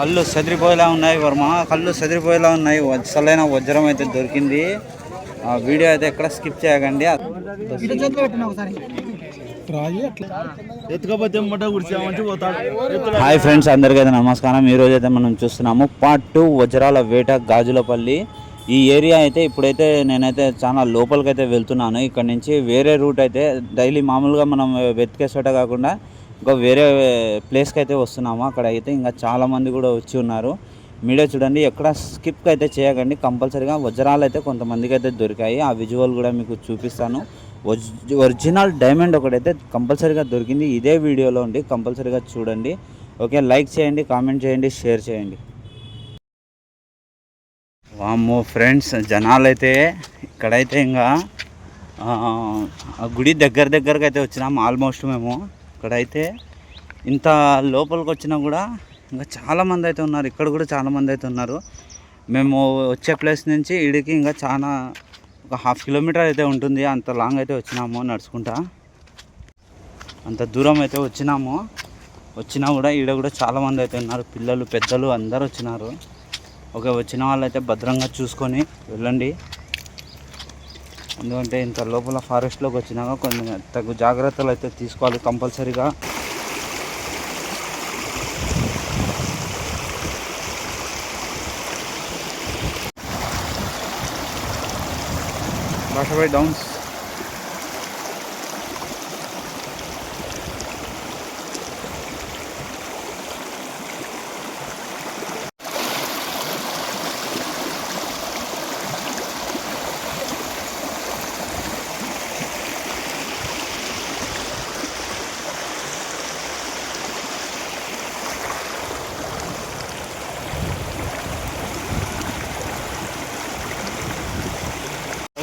కళ్ళు చెదిరిపోయేలా ఉన్నాయి వర్మ. కళ్ళు చెదిరిపోయేలా ఉన్నాయి. అసలైన వజ్రం అయితే దొరికింది. ఆ వీడియో అయితే ఎక్కడ స్కిప్ చేయకండి. హాయ్ ఫ్రెండ్స్ అందరికైతే నమస్కారం. ఈ రోజు అయితే మనం చూస్తున్నాము పార్ట్ టూ వజ్రాల వేట గాజులపల్లి. ఈ ఏరియా అయితే ఇప్పుడైతే నేనైతే చాలా లోపలికి అయితే వెళ్తున్నాను. ఇక్కడ నుంచి వేరే రూట్ అయితే డైలీ మామూలుగా మనం వెతికే చోట కాకుండా ఇంకా వేరే ప్లేస్కి అయితే వస్తున్నాము. అక్కడ అయితే ఇంకా చాలామంది కూడా వచ్చి ఉన్నారు. మీడియా చూడండి ఎక్కడ స్కిప్ అయితే చేయకండి కంపల్సరీగా వజ్రాలు అయితే కొంతమందికి అయితే దొరికాయి. ఆ విజువల్ కూడా మీకు చూపిస్తాను. ఒరిజినల్ డైమండ్ ఒకటైతే కంపల్సరీగా దొరికింది. ఇదే వీడియోలో ఉండి కంపల్సరీగా చూడండి. ఓకే లైక్ చేయండి కామెంట్ చేయండి షేర్ చేయండి. వామ్మో ఫ్రెండ్స్ జనాలు అయితే ఇక్కడైతే ఇంకా ఆ, గుడి దగ్గర దగ్గరకు అయితే వచ్చినాం. ఆల్మోస్ట్ మేము. ఇక్కడైతే ఇంత లోపలికి వచ్చినా కూడా ఇంకా చాలామంది అయితే ఉన్నారు. ఇక్కడ కూడా చాలామంది అయితే ఉన్నారు. మేము వచ్చే ప్లేస్ నుంచి ఇడికి ఇంకా చాలా ఒక హాఫ్ కిలోమీటర్ అయితే ఉంటుంది. అంత లాంగ్ అయితే వచ్చినాము నడుచుకుంటా. అంత దూరం అయితే వచ్చినాము. వచ్చినా కూడా ఈడ కూడా చాలామంది అయితే ఉన్నారు. పిల్లలు పెద్దలు అందరు వచ్చినారు. ఓకే వచ్చిన వాళ్ళు అయితే భద్రంగా చూసుకొని వెళ్ళండి. ఎందుకంటే ఇంత లోపల ఫారెస్ట్లోకి వచ్చినాక కొన్ని తగు జాగ్రత్తలు అయితే తీసుకోవాలి కంపల్సరీగా. బాషాబాయ్ డౌన్స్.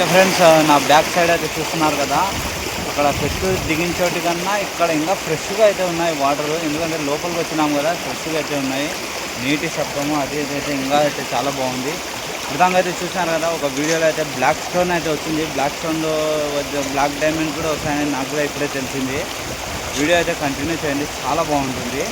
ఓకే ఫ్రెండ్స్ నా బ్యాక్ సైడ్ అయితే చూస్తున్నారు కదా. అక్కడ చెట్టు దిగిన చోటు కన్నా ఇక్కడ ఇంకా ఫ్రెష్గా అయితే ఉన్నాయి వాటర్. ఎందుకంటే లోపలికి వచ్చినాం కదా ఫ్రెష్గా అయితే ఉన్నాయి. నీటి శబ్దము అది అయితే ఇంకా అయితే చాలా బాగుంది. విధంగా అయితే చూసాను కదా ఒక వీడియోలో అయితే బ్లాక్ స్టోన్ అయితే వచ్చింది. బ్లాక్ స్టోన్లో బ్లాక్ డైమండ్ కూడా వస్తాయని నాకు కూడా ఇప్పుడే తెలిసింది. వీడియో అయితే కంటిన్యూ చేయండి చాలా బాగుంటుంది.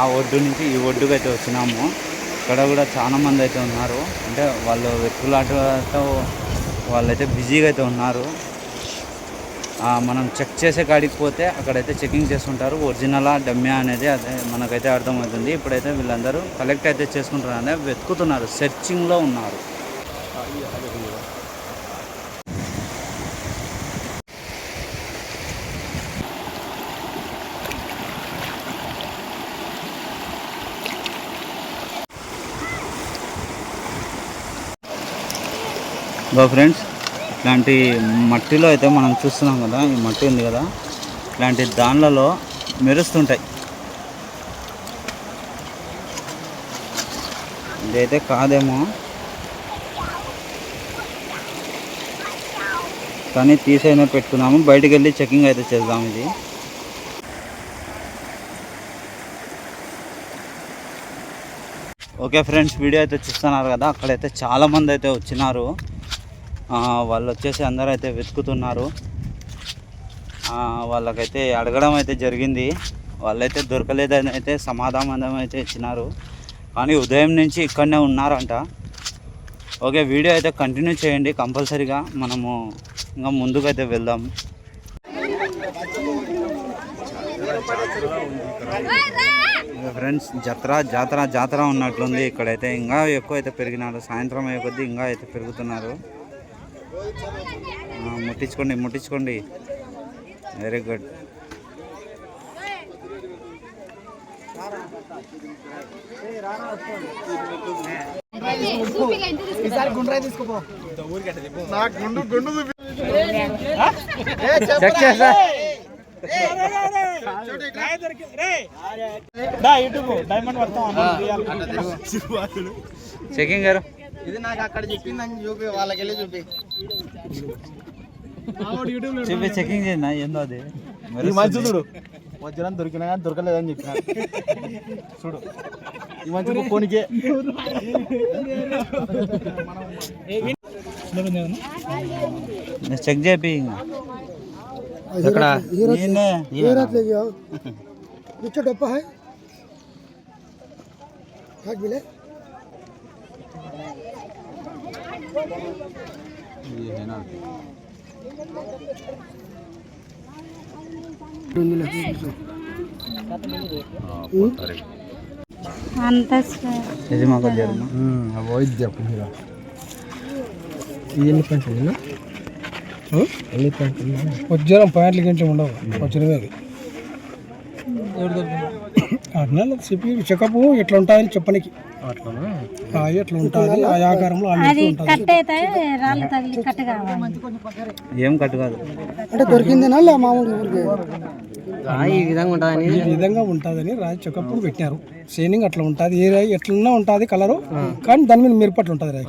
ఆ ఒడ్డు నుంచి ఈ ఒడ్డుకు అయితే వచ్చినాము. ఇక్కడ కూడా చాలా మంది అయితే ఉన్నారు. అంటే వాళ్ళు వెతుకులాటతో వాళ్ళైతే బిజీగా అయితే ఉన్నారు. మనం చెక్ చేసే కాడికి పోతే అక్కడైతే చెకింగ్ చేస్తుంటారు. ఒరిజినలా డమ్యా అనేది అదే మనకైతే అర్థమవుతుంది. ఇప్పుడైతే వీళ్ళందరూ కలెక్ట్ అయితే చేసుకుంటున్నారు వెతుకుతున్నారు. సెర్చింగ్లో ఉన్నారు. ఇదో ఫ్రెండ్స్ ఇలాంటి మట్టిలో అయితే మనం చూస్తున్నాం కదా ఈ మట్టి ఉంది కదా ఇలాంటి దానిలలో మెరుస్తుంటాయి. ఇదైతే కాదేమో కానీ తీసైనా పెట్టుకున్నాము. బయటకు వెళ్ళి చెకింగ్ అయితే చేద్దాం ఇది. ఓకే ఫ్రెండ్స్ వీడియో అయితే చూస్తున్నారు కదా అక్కడైతే చాలా మంది అయితే వచ్చినారు. వాళ్ళు వచ్చేసి అందరూ అయితే వెతుకుతున్నారు వాళ్ళకైతే అడగడం అయితే జరిగింది. వాళ్ళైతే దొరకలేదని అయితే సమాధానం అయితే ఇచ్చినారు. కానీ ఉదయం నుంచి ఇక్కడనే ఉన్నారంట. ఓకే వీడియో అయితే కంటిన్యూ చేయండి కంపల్సరీగా. మనము ఇంకా ముందుకైతే వెళ్దాం. ఫ్రెండ్స్ జత్ర జాతర జాతర ఉన్నట్లుంది. ఇక్కడైతే ఇంకా ఎక్కువ అయితే పెరిగినారు. సాయంత్రం అయ్యే కొద్దీ ఇంకా అయితే పెరుగుతున్నారు. ముట్టించుకోండి ముట్టించుకోండి. వెరీ గుడ్ చెక్ చేస్తా. చెకింగ్ గారు. ఇది నాకు అక్కడ చెప్పిందని చూపి వాళ్ళకి వెళ్ళి చూపి. చూపి చెకింగ్ చేయండి ఏందో అది ఈ మంచి చూడు వజ్రం దొరికినా కానీ దొరకలేదని చెప్పిన చూడు ఈ మంచి పోనీకే చెక్ చేపి ఎక్కడ ఈయనే. नीचे डब्बा है हाथ मिले ये है ना। జరుగు వైద్యం ఎన్ని పెంచులు ఎన్ని వజ్రం పాయింట్ల గంటలు ఉండవు వజ్రమే అది అట్లా చెప్పి చెకప్ ఎట్లా ఉంటుందని చెప్పనికి ఆ, ఎట్లా ఉంటుంది ఆ ఆకారంలో అది కట్ అయితే రాళ్ళు తగిలి కట్ కావాలి. ఏం కట్టు కాదు. అంటే దొరికిందేనా లే మామూలు ఈ విధంగా ఉంటుందని. ఈ విధంగా ఉంటుందని రాయి చెకప్ పెట్టారు షైనింగ్ అట్లా ఉంటుంది. ఏ రాయి ఎట్లన్నా ఉంటుంది కలరు. కానీ దాని మీద మిరపట్లు ఉంటుంది రాయి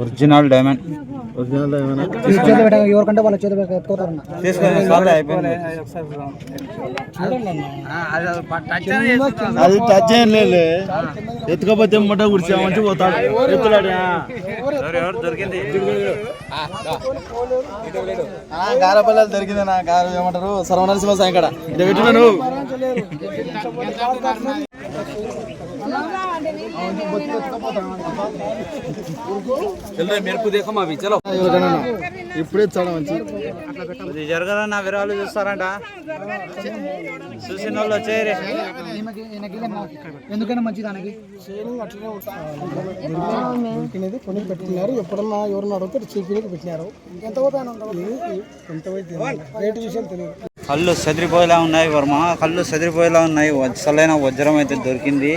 ఒరిజినల్ డైమండ్. ఎవరికంటే వాళ్ళ చేతి తీసుకొని సార్లు అయిపోయింది. అది టచ్ ఏం లేదు ఎత్తుకపోతే ముట్ట గుడిచి మంచి పోతాడు. ఎత్తులాడా దొరికింది గారపల్లెలు దొరికింది నా గారు ఏమంటారు? సర్వనరసింహ సాయి ఇక్కడ ఇక్కడ పెట్టినాను ఇప్పుడే చాలా మంచి. ఇది జరగదన్న విరాలు చూస్తారంట. చూసిన వాళ్ళు వచ్చేయరే. ఎందుకైనా మంచి దానికి దొరికినది కొని పెట్టినారు ఎప్పుడన్నా ఎవరన్నా అడిగితే చీకీకి పెట్టినారు. ఎంత పోతాయి ఎంత రేటు విషయం తెలియదు. కళ్ళు చెదిరిపోయేలా ఉన్నాయి వర్మ. కళ్ళు చెదిరిపోయేలా ఉన్నాయి. అసలైన వజ్రం అయితే దొరికింది.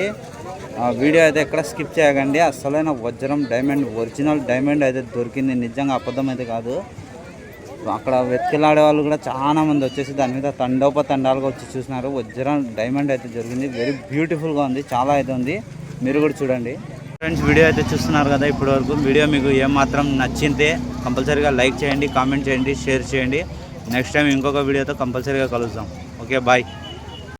ఆ వీడియో అయితే ఎక్కడ స్కిప్ చేయకండి. అసలైన వజ్రం డైమండ్ ఒరిజినల్ డైమండ్ అయితే దొరికింది. నిజంగా అబద్ధం అయితే కాదు. అక్కడ వెతికిలాడే వాళ్ళు కూడా చాలా మంది వచ్చేసి దాని మీద తండోప తండాలుగా వచ్చి చూసినారు. వజ్రం డైమండ్ అయితే జరిగింది వెరీ బ్యూటిఫుల్గా ఉంది. చాలా అయితే ఉంది. మీరు కూడా చూడండి. ఫ్రెండ్స్ వీడియో అయితే చూస్తున్నారు కదా ఇప్పటివరకు. వీడియో మీకు ఏమాత్రం నచ్చింటే కంపల్సరీగా లైక్ చేయండి కామెంట్ చేయండి షేర్ చేయండి. నెక్స్ట్ టైం ఇంకొక వీడియోతో కంపల్సరీగా కలుద్దాం ఓకే బాయ్